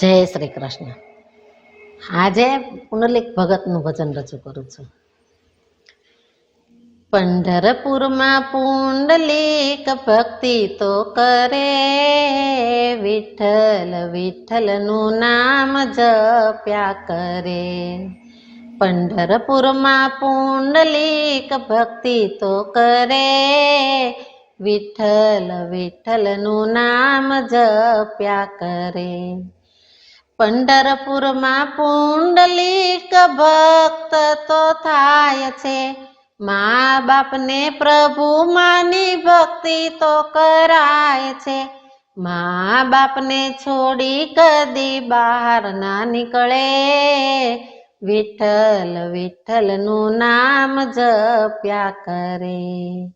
જય શ્રી કૃષ્ણ આજે પુનલિક ભગતનું ભજન રજૂ કરું છું પંઢરપુરમાં પુંડલીક ભક્તિ તો કરે વિઠ્ઠલ વિઠ્ઠલનું નામ જપ્યા કરે પંઢરપુરમાં પુંડલીક ભક્તિ તો કરે વિઠ્ઠલ વિઠ્ઠલનું નામ જપ્યા કરે પંઢરપુરમાં પુંડલીક ભક્ત તો થાય છે. મા બાપને પ્રભુ માની ભક્તિ તો કરાય છે. મા બાપને છોડી કદી બહાર ના નીકળે. વિઠ્ઠલ વિઠ્ઠલનું નામ જપ્યા કરે.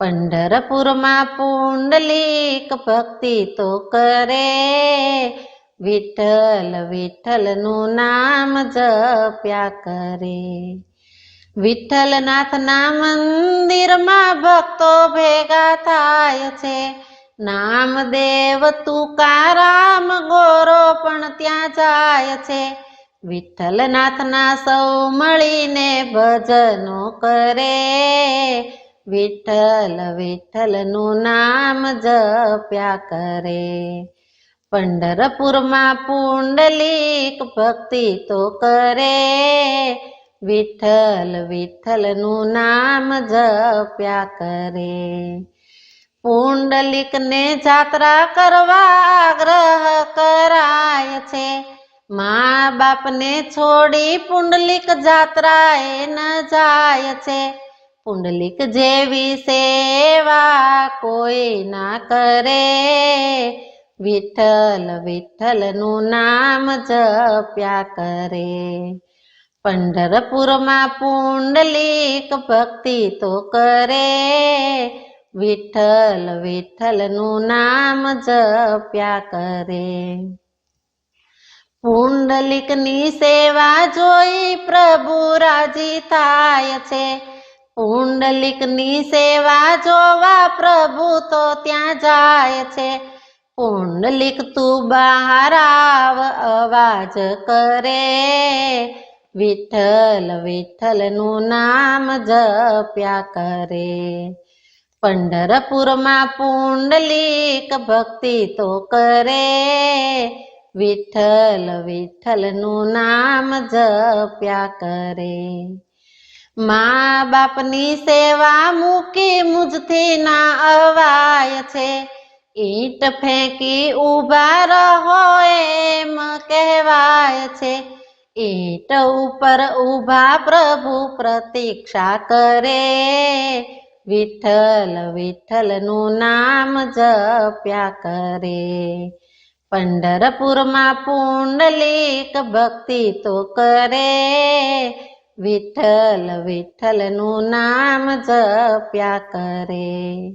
પંઢરપુરમાં પુંડલીક ભક્તિ તો કરે. વિઠ્ઠલ, વિઠ્ઠલનું નામ જપ્યા કરે. વિઠ્ઠલનાથના મંદિરમાં ભક્તો ભેગા થાય છે. નામદેવ તુકારામ ગોરો પણ ત્યાં જાય છે. વિઠ્ઠલનાથના સૌ મળીને ભજનો કરે. વિઠ્ઠલ, વિઠ્ઠલનું નામ જપ્યા કરે. પંઢરપુરમાં પુંડલીક ભક્તિ તો કરે. વિઠ્ઠલ વિઠ્ઠલનું નામ જપ્યા કરે. પુંડલિકને જાત્રા કરવા આગ્રહ કરાય છે. મા બાપને છોડી પુંડલિક જાત્રાએ ન જાય છે. પુંડલિક જેવી સેવા કોઈ ના કરે. વિઠ્ઠલ, વિઠ્ઠલનું નામ જપ્યા કરે. પંઢરપુરમાં પુંડલીક ભક્તિ તો કરે. વિઠ્ઠલ, વિઠ્ઠલનું નામ જપ્યા કરે. પુંડલિકની સેવા જોઈ પ્રભુ રાજી થાય છે. પુંડલિકની સેવા જોવા પ્રભુ તો ત્યાં જાય છે. પુંડલિક તું બહાર આવ અવાજ કરે. વિઠ્ઠલ, વિઠ્ઠલનું નામ જપ્યા કરે. પંઢરપુરમાં પુંડલિક ભક્તિ તો કરે. વિઠ્ઠલ, વિઠ્ઠલનું નામ જપ્યા કરે. મા બાપની સેવા મૂકી મુજથી ના અવાય છે. ઈંટ ફેંકી ઊભા રહો એમ કહેવાય છે. ઈંટ ઉપર ઊભા પ્રભુ પ્રતીક્ષા કરે. વિઠ્ઠલ વિઠ્ઠલનું નામ જપ્યા કરે. પંઢરપુરમાં પુંડલિક ભક્તિ તો કરે. વિઠ્ઠલ વિઠ્ઠલનું નામ જપ્યા કરે.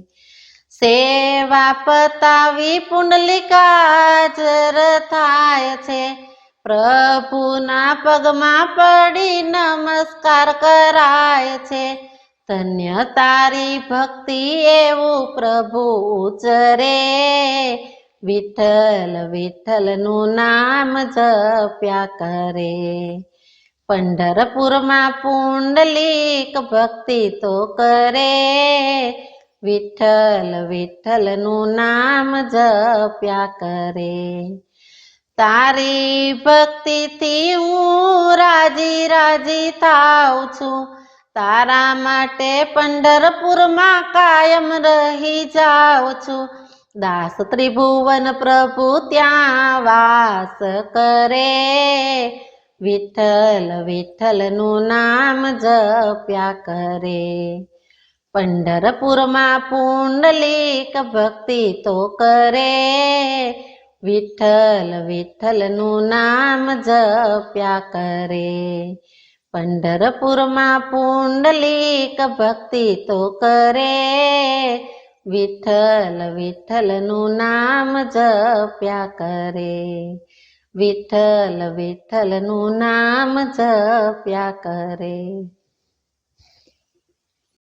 સેવા પતાવી પુંડલિકાજર થાય છે. પ્રભુના પગમાં પડી નમસ્કાર કરાય છે. ધન્ય તારી ભક્તિ એવું પ્રભુ ઉચરે. વિઠ્ઠલ, વિઠ્ઠલનું નામ જપ્યા કરે. પંઢરપુરમાં પુંડલિક ભક્તિ તો કરે. વિઠ્ઠલ, વિઠ્ઠલનું નામ જપ્યા કરે. તારી ભક્તિથી હું રાજી રાજી થાઉં છું. તારા માટે પંઢરપુરમાં કાયમ રહી જાઉં છું. દાસ ત્રિભુવન પ્રભુ ત્યાં વાસ કરે. વિઠ્ઠલ, વિઠ્ઠલનું નામ જપ્યા કરે. પંઢરપુરમાં પુંડલીક ભક્તિ તો કરે. વિઠ્ઠલ વિઠ્ઠલનું નામ જપ્યા કરે. પંઢરપુરમાં પુંડલીક ભક્તિ તો કરે. વિઠ્ઠલ વિઠ્ઠલનું નામ જપ્યા કરે. વિઠ્ઠલ વિઠ્ઠલનું નામ જપ્યા કરે.